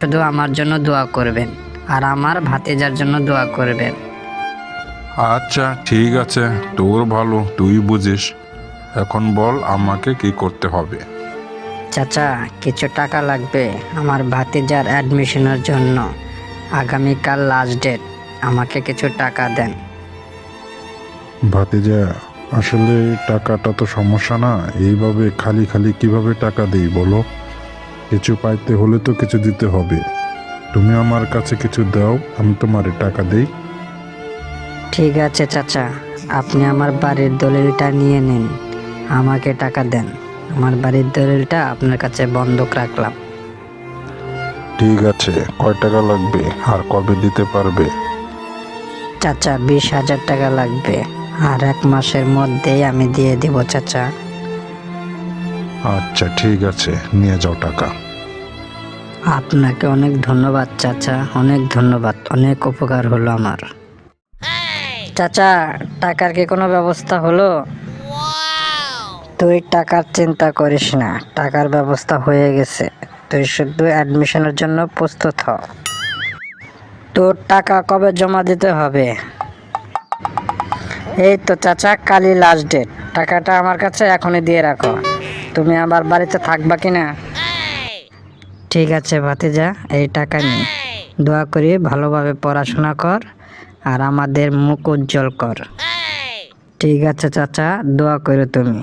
শুধু আমার জন্য দোয়া করবেন আর আমার ভাতিজার জন্য দোয়া করবেন। আচ্ছা ঠিক আছে। তোর ভালো তুই বুঝিস। এখন বল আমাকে কি করতে হবে। চাচা কিছু টাকা লাগবে আমার ভাতিজার অ্যাডমিশনের জন্য। আগামীকাল লাস্ট ডেট আমাকে কিছু টাকা দেন। ভাতিজা আসলে টাকাটা তো সমস্যা না। এইভাবে খালি খালি কীভাবে টাকা দিই বলো? কিছু পাইতে হলে তো কিছু দিতে হবে। তুমি আমার কাছে কিছু দাও আমি তোমারে টাকা দেই। ঠিক আছে চাচা আপনি আমার বাড়ির দলিলটা নিয়ে নিন। আমাকে টাকা দেন। আমার বাড়ির দলিলটা আপনার কাছে বন্ধক রাখলাম। ঠিক আছে কয় টাকা লাগবে আর কবে দিতে পারবে? চাচা বিশ হাজার টাকা লাগবে। আর এক মাসের মধ্যেই আমি দিয়ে দিব চাচা। আচ্ছা ঠিক আছে, নিয়ে যাও টাকা। আপনাকে অনেক ধন্যবাদ, চাচা, অনেক ধন্যবাদ, অনেক উপকার হলো আমার। চাচা, টাকার কি কোনো ব্যবস্থা হলো? তুই টাকার চিন্তা করিস না, টাকার ব্যবস্থা হয়ে গেছে। তুই শুধু অ্যাডমিশনের জন্য প্রস্তুত হ। তোর টাকা কবে জমা দিতে হবে? এই তো চাচা, কালই লাস্ট ডেট টাকাটা আমার কাছে এখনই দিয়ে রাখো। তুমি আবার বাড়িতে থাকবা কিনা? ঠিক আছে ভাতিজা, এই টাকা নিয়ে দোয়া করি ভালোভাবে পড়াশোনা কর আর আমাদের মুখ উজ্জ্বল কর। ঠিক আছে চাচা, দোয়া করো তুমি।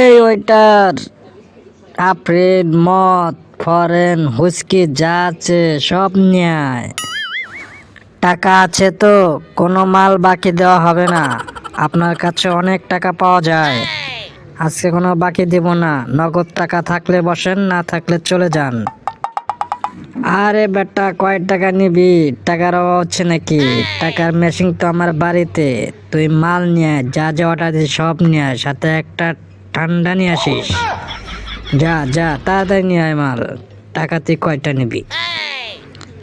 এই ওইটার আফ্রিন মদ, ফরেন হুস্কি যা আছে সব নিয়ে। টাকা আছে তো, কোনো মাল বাকি দেওয়া হবে না। আপনার কাছে অনেক টাকা পাওয়া যায়। আজকে কোনো বাকি দিব না। নগদ টাকা থাকলে বসেন, না থাকলে চলে যান। আরে বেটা, কয় টাকা নিবি? টাকার অভাব হচ্ছে নাকি? টাকার মেশিন তো আমার বাড়িতে। তুই মাল নিয়ে যা যা অর্ডার দিস সব নিয়ে সাথে একটা ঠান্ডা নিয়ে আসিস। যা যা, তাড়াতাড়ি নিয়ে আয় মাল। টাকা তুই কয়টা নিবি?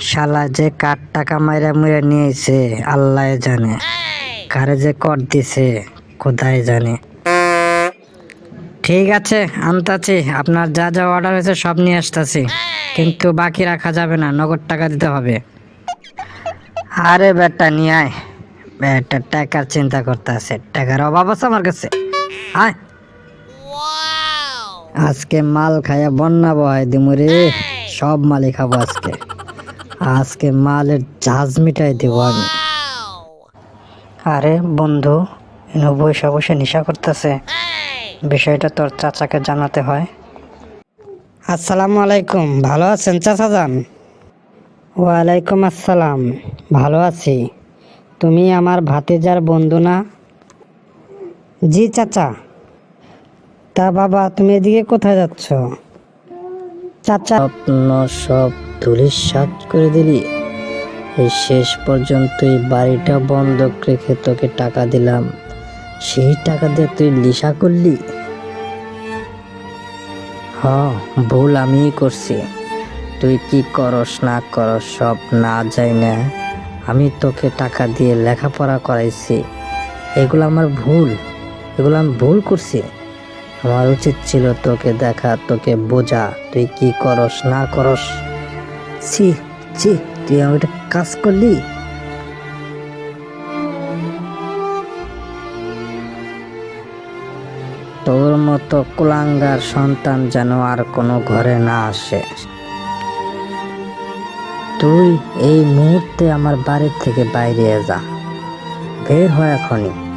শালা যে কার টাকা মাইরা মুইরা নিয়েছে আল্লাহ জানে। কারে যে কর দিছে, কোথায় জানে? ঠিক আছে আনতাছি। আপনার যা যা অর্ডার হয়েছে সব নিয়ে আসতেছি। কিন্তু বাকি রাখা যাবে না নগদ টাকা দিতে হবে। আরে বেটা নিয়ে আয়। বেটা টাকার চিন্তা করতে আছে টাকার অভাব আছে আমার কাছে। আয়। আজকে মাল খাইয়া বন্যা বয় দিমুরে সব মালই খাব আজকে। আজকে মালের জাহাজ মিটাই দেবো আমি। আরে বন্ধু বসে বসে নেশা করতেছে। বিষয়টা তোর চাচাকে জানাতে হয়। আসসালামু আলাইকুম। ভালো আছেন চাচা যান ওয়ালাইকুম আসসালাম। ভালো আছি। তুমি আমার ভাতিজার বন্ধু না? জি চাচা। তা বাবা তুমি এদিকে কোথায় যাচ্ছ? চাচা স্বপ্ন সব ধুলির সাত করে দিলি। এই শেষ পর্যন্ত এই বাড়িটা বন্ধক রেখে তোকে টাকা দিলাম। সেই টাকা দিয়ে তুই লিসা করলি? হ ভুল আমিই করছি। তুই কি করস, না করস, সব না যাই না আমি তোকে টাকা দিয়ে লেখাপড়া করাইছি। এগুলো আমার ভুল। এগুলো আমি ভুল করছি। আমার উচিত ছিল তোকে দেখা, তোকে বোঝা। তুই কি করস, না করস? ছি ছি, তুই আমি কাজ করলি? তোর মতো কুলাঙ্গার সন্তান যেন আর কোনো ঘরে না আসে। তুই এই মুহূর্তে আমার বাড়ির থেকে বাইরে যা। বের হয় এখনই।